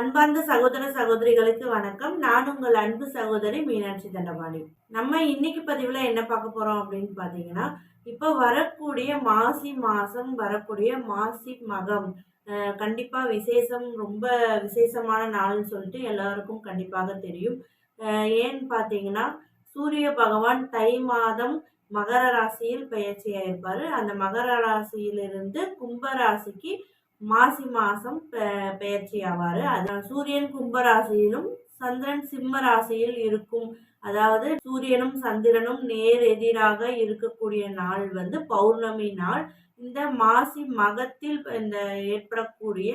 அன்பார்ந்த சகோதர சகோதரிகளுக்கு வணக்கம். நான் உங்கள் அன்பு சகோதரி மீனாட்சி தண்டபாணி. நம்ம இன்னைக்கு பதிவில் என்ன பார்க்க போகிறோம் அப்படின்னு பார்த்தீங்கன்னா இப்போ வரக்கூடிய மாசி மாதம் வரக்கூடிய மாசி மகம் கண்டிப்பாக விசேஷம் ரொம்ப விசேஷமான நாள்னு சொல்லிட்டு எல்லாருக்கும் கண்டிப்பாக தெரியும். ஏன்னு பார்த்தீங்கன்னா சூரிய பகவான் தை மாதம் மகர ராசியில் பயிற்சியாயிருப்பார் அந்த மகர ராசியிலிருந்து கும்ப ராசிக்கு மாசி மாசம் பெயர்ச்சி ஆவாரு அதான் சூரியன் கும்பராசியிலும் சந்திரன் சிம்ம ராசியில் இருக்கும். அதாவது சூரியனும் சந்திரனும் நேர் எதிராக இருக்கக்கூடிய நாள் வந்து பௌர்ணமி நாள். இந்த மாசி மகத்தில் இந்த ஏற்படக்கூடிய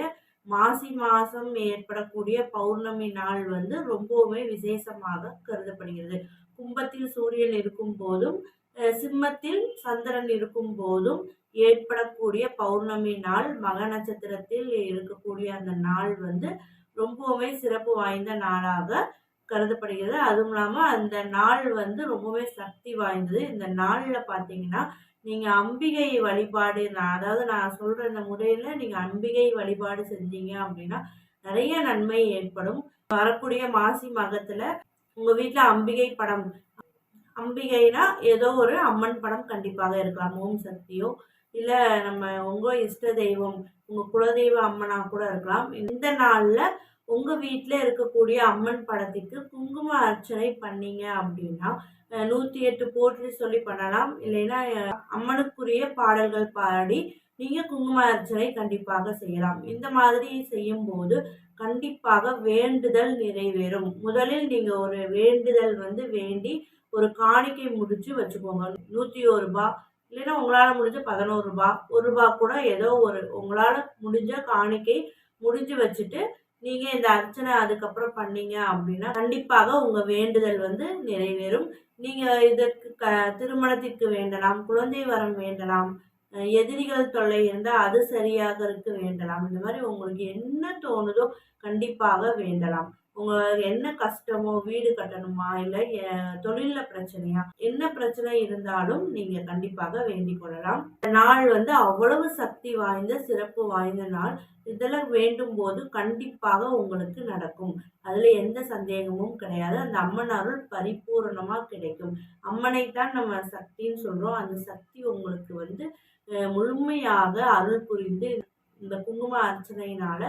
மாசி மாசம் ஏற்படக்கூடிய பௌர்ணமி நாள் வந்து ரொம்பவுமே விசேஷமாக கருதப்படுகிறது. கும்பத்தில் சூரியன் இருக்கும் போதும் சிம்மத்தில் சந்திரன் இருக்கும் போதும் ஏற்படக்கூடிய பௌர்ணமி நாள் மக நட்சத்திரத்தில் இருக்கக்கூடிய அந்த நாள் வந்து ரொம்பவுமே சிறப்பு வாய்ந்த நாளாக கருதப்படுகிறது. அதுவும் இல்லாமல் அந்த நாள் வந்து ரொம்பவே சக்தி வாய்ந்தது. இந்த நாளில் பார்த்தீங்கன்னா நீங்கள் அம்பிகை வழிபாடு நான் அதாவது நான் சொல்கிற இந்த முறையில் நீங்கள் அம்பிகை வழிபாடு செஞ்சீங்க அப்படின்னா நிறைய நன்மை ஏற்படும். வரக்கூடிய மாசி மகத்தில் உங்கள் வீட்டில் அம்பிகை படம் அம்பிகைனா ஏதோ ஒரு அம்மன் படம் கண்டிப்பாக இருக்கலாம். ஓம் சக்தியோ இல்லை நம்ம உங்கள் இஷ்ட தெய்வம் உங்கள் குலதெய்வ அம்மனாக கூட இருக்கலாம். இந்த நாளில் உங்கள் வீட்டில் இருக்கக்கூடிய அம்மன் படத்துக்கு குங்கும அர்ச்சனை பண்ணீங்க அப்படின்னா நூற்றி எட்டு போற்றி சொல்லி பண்ணலாம். இல்லைன்னா அம்மனுக்குரிய பாடல்கள் பாடி நீங்கள் குங்கும அர்ச்சனை கண்டிப்பாக செய்யலாம். இந்த மாதிரி செய்யும்போது கண்டிப்பாக வேண்டுதல் நிறைவேறும். முதலில் நீங்கள் ஒரு வேண்டுதல் வந்து வேண்டி ஒரு காணிக்கை முடிச்சு வச்சுக்கோங்க. நூற்றி ஒரு ரூபாய் இல்லைன்னா உங்களால் முடிஞ்ச பதினோரு ரூபாய் ஒரு ரூபா கூட ஏதோ ஒரு உங்களால் முடிஞ்ச காணிக்கை முடிஞ்சு வச்சுட்டு நீங்கள் இந்த அர்ச்சனை அதுக்கப்புறம் பண்ணீங்க அப்படின்னா கண்டிப்பாக உங்கள் வேண்டுதல் வந்து நிறைவேறும். நீங்கள் இதற்கு க திருமணத்திற்கு வேண்டலாம் குழந்தை வரம் வேண்டலாம் எதிரிகள் தொல்லை இருந்தால் அது சரியாக இருக்க வேண்டலாம். இந்த மாதிரி உங்களுக்கு என்ன தோணுதோ கண்டிப்பாக வேண்டலாம். உங்களுக்கு என்ன கஷ்டமோ வீடு கட்டணுமா இல்லை தொழிலில் பிரச்சனையா? என்ன பிரச்சனை இருந்தாலும் நீங்கள் கண்டிப்பாக வேண்டிக் கொள்ளலாம். நாள் வந்து அவ்வளவு சக்தி வாய்ந்த சிறப்பு வாய்ந்த நாள். இதெல்லாம் வேண்டும் போது கண்டிப்பாக உங்களுக்கு நடக்கும். அதில் எந்த சந்தேகமும் கிடையாது. அந்த அம்மன் அருள் பரிபூரணமாக கிடைக்கும். அம்மனை தான் நம்ம சக்தின்னு சொல்கிறோம் அந்த சக்தி உங்களுக்கு வந்து முழுமையாக அருள் புரிந்து இந்த குங்கும அர்ச்சனையினால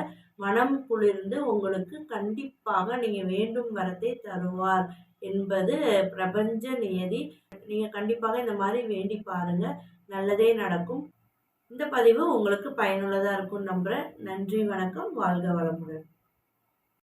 மனம் குளிர்ந்து உங்களுக்கு கண்டிப்பாக நீங்கள் வேண்டும் வரத்தை தருவார் என்பது பிரபஞ்ச நியதி. நீங்கள் கண்டிப்பாக இந்த மாதிரி வேண்டி பாருங்க. நல்லதே நடக்கும். இந்த பதிவு உங்களுக்கு பயனுள்ளதாக இருக்கும் நம்புகிறேன் நன்றி வணக்கம். வாழ்க வளமுடன்.